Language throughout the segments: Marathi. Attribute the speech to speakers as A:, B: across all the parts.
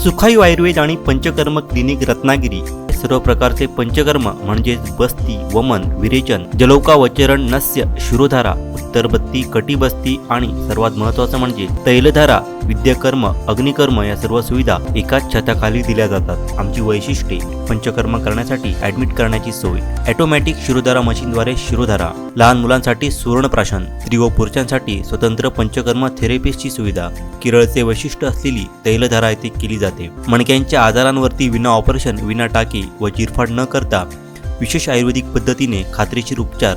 A: सुखायू आयुर्वेद आणि पंचकर्म क्लिनिक रत्नागिरी. सर्व प्रकारचे पंचकर्म म्हणजेच बस्ती वमन विरेचन जलौका वचरण नस्य शिरोधारा उत्तरबत्ती कटीबस्ती आणि सर्वात महत्त्वाचं म्हणजे तैलधारा विद्याकर्म अग्निकर्म या सर्व सुविधा एकाच छताखाली दिल्या जातात. आमची वैशिष्ट्ये पंचकर्म करण्यासाठी ऍडमिट करण्याची सोय ऑटोमॅटिक शिरोधारा मशीनद्वारे शिरोधारा लहान मुलांसाठी सुवर्णप्राशन स्त्री व पुरुषांसाठी स्वतंत्र पंचकर्म थेरपिस्टची सुविधा केरळचे वैशिष्ट्य असलेली तैलधारा येथे केली जाते. मणक्यांच्या आजारांवरती विना ऑपरेशन विना टाके व चिरफाड न करता विशेष आयुर्वेदिक पद्धतीने खात्रीशीर उपचार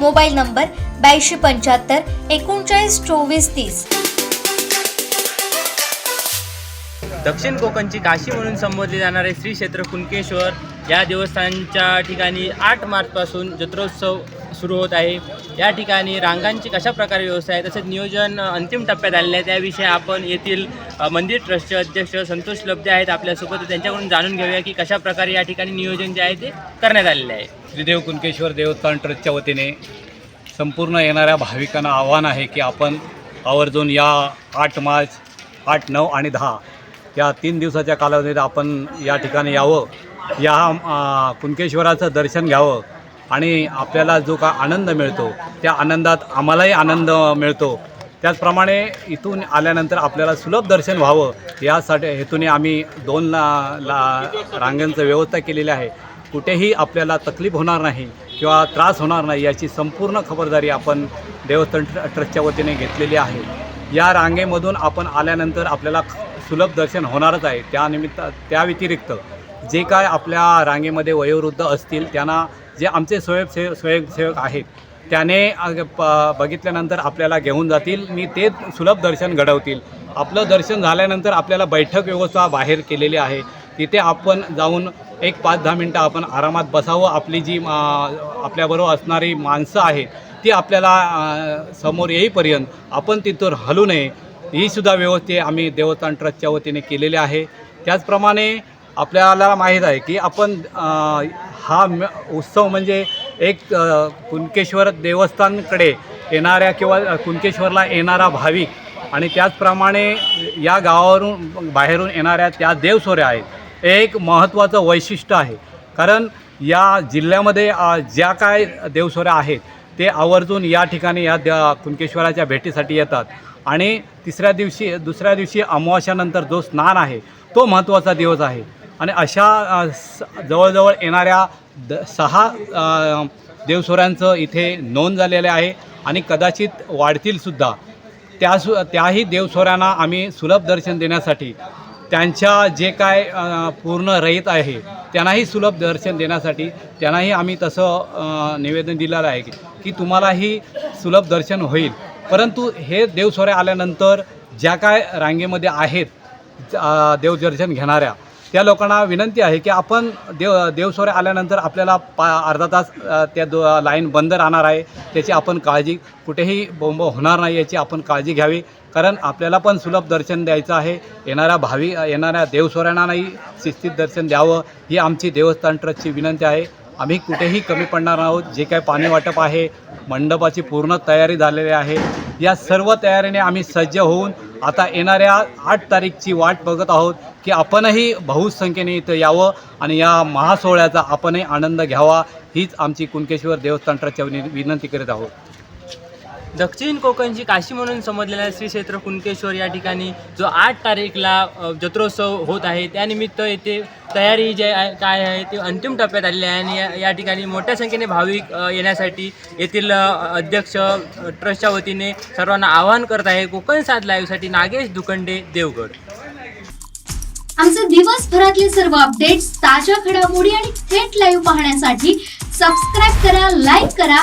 B: मोबाईल नंबर ब्याऐंशी पंच्याहत्तर एकोणचाळीस चोवीस तीस.
C: दक्षिण कोकणची काशी म्हणून संबोधले जाणारे श्री क्षेत्र कुणकेश्वर या देवस्थानच्या ठिकाणी आठ मार्चपासून जत्रोत्सव सुरू होत आहे. या ठिकाणी रांगांची कशा प्रकारे व्यवस्था आहे तसेच नियोजन अंतिम टप्प्यात आलेले आहे. त्याविषयी आपण येथील मंदिर ट्रस्टचे अध्यक्ष संतोष लब्धे आहेत आपल्यासोबत. त्यांच्याकडून जाणून घेऊया की कशा प्रकारे या ठिकाणी नियोजन जे आहे ते करण्यात आलेले आहे.
D: श्रीदेव कुणकेश्वर देवस्थान ट्रस्टच्या वतीने संपूर्ण येणाऱ्या भाविकांना आव्हान आहे की आपण आवर्जून या आठ मार्च आठ नऊ आणि दहा या तीन दिवसाच्या कालावधीत आपण या ठिकाणी यावं. या कुणकेश्वराचं दर्शन घ्यावं. आणि आपल्याला जो का आनंद मिळतो त्या आनंदात आम्हालाही आनंद मिळतो. त्याचप्रमाणे इथून आल्यानंतर आपल्याला सुलभ दर्शन व्हावं यासाठी हेतूने आम्ही दोन ला, ला रांगांचं व्यवस्था केलेली आहे. कुठेही आपल्याला तकलीफ होणार नाही किंवा त्रास होणार नाही याची संपूर्ण खबरदारी आपण देवस्थान ट्रस्टच्या वतीने घेतलेली आहे. या रांगेमधून आपण आल्यानंतर आपल्याला सुलभ दर्शन होणारच आहे. त्यानिमित्त त्या व्यतिरिक्त जे काय आपल्या रांगेमध्ये वयोवृद्ध असतील त्यांना जे आमचे स्वयंसेव स्वयंसेवक आहेत त्याने प- बघितल्यानंतर आपल्याला घेऊन जातील. मी ते सुलभ दर्शन घडवतील. आपलं दर्शन झाल्यानंतर आपल्याला बैठक व्यवस्था बाहेर केलेली आहे. तिथे आपण जाऊन एक पाच दहा मिनटं आपण आरामात बसावं. आपली जी आपल्याबरोबर असणारी माणसं आहेत ती आपल्याला समोर येईपर्यंत आपण तिथून हलू नये. ही सुद्धा आम्ही देवस्थान ट्रस्टच्या वतीने केलेली आहे. त्याचप्रमाणे आपल्याला माहीत आहे की आपण हा म- उत्सव म्हणजे एक कुणकेश्वर देवस्थानकडे येणाऱ्या किंवा कुणकेश्वरला येणारा भाविक आणि त्याचप्रमाणे या गावावरून बाहेरून येणाऱ्या त्या देवसोऱ्या आहेत एक महत्त्वाचं वैशिष्ट्य आहे. कारण या जिल्ह्यामध्ये ज्या काय देवसोऱ्या आहेत ते आवर्जून या ठिकाणी या द्या कुणकेश्वराच्या भेटीसाठी येतात. आणि तिसऱ्या दिवशी दुसऱ्या दिवशी अमावास्यानंतर जो स्नान आहे तो महत्त्वाचा दिवस आहे. आणि अशा स- जवळजवळ येणाऱ्या द सहा देवसोऱ्यांचं इथे नोंद झालेले आहे आणि कदाचित वाढतीलसुद्धा त्या सु त्याही देवसोऱ्यांना आम्ही सुलभ दर्शन देण्यासाठी त्यांच्या जे काय पूर्ण रहित आहे त्यांनाही सुलभ दर्शन देण्यासाठी त्यांनाही आम्ही तसं निवेदन दिलेलं आहे की की तुम्हालाही सुलभ दर्शन होईल. परंतु हे देवसोऱ्या आल्यानंतर ज्या काय रांगेमध्ये आहेत देवदर्शन घेणाऱ्या त्या लोकांना विनंती आहे की आपण देव देवसोरे आल्यानंतर आपल्याला पा अर्धा तास त्या दो लाईन बंद राहणार आहे. त्याची आपण काळजी कुठेही बोंब होणार नाही याची आपण काळजी घ्यावी. कारण आपल्याला पण सुलभ दर्शन द्यायचं आहे. येणाऱ्या भावी येणाऱ्या देवसोऱ्यांनाही शिस्तीत दर्शन द्यावं ही आमची देवस्थान ट्रस्टची विनंती आहे. आम्ही कुठेही कमी पडणार आहोत. जे काही पाणी वाटप आहे मंडपाची पूर्ण तयारी झालेली आहे. या सर्व तयारीने आम्ही सज्ज होऊन आता येणाऱ्या आठ तारीखची वाट बघत आहोत की आपणही बहुसंख्येने इथं यावं आणि या महासोहळ्याचा आपणही आनंद घ्यावा हीच आमची कुणकेश्वर देवस्थान ट्रस्टच्या विनंती करीत आहोत.
C: दक्षिण कोकणची काशी म्हणून समजलेला श्री क्षेत्र कुणकेश्वर या ठिकाणी जो आठ तारीखला जत्रोत्सव होत आहे. त्यानिमित्त येथे तयारी जे आहे काय आहे ते अंतिम टप्प्यात आलेली आहे. आणि या- ठिकाणी मोठ्या संख्येने भाविक येण्यासाठी येथील अध्यक्ष ट्रस्टच्या वतीने सर्वांना आवाहन करत आहे. कोकण सात लाईव्हसाठी नागेश दुखंडे देवगड.
E: आमचे दिवसभरातले सर्व अपडेट्स ताज्या घडामोडी आणि थेट लाईव्ह पाहण्यासाठी सबस्क्राईब करा लाईक करा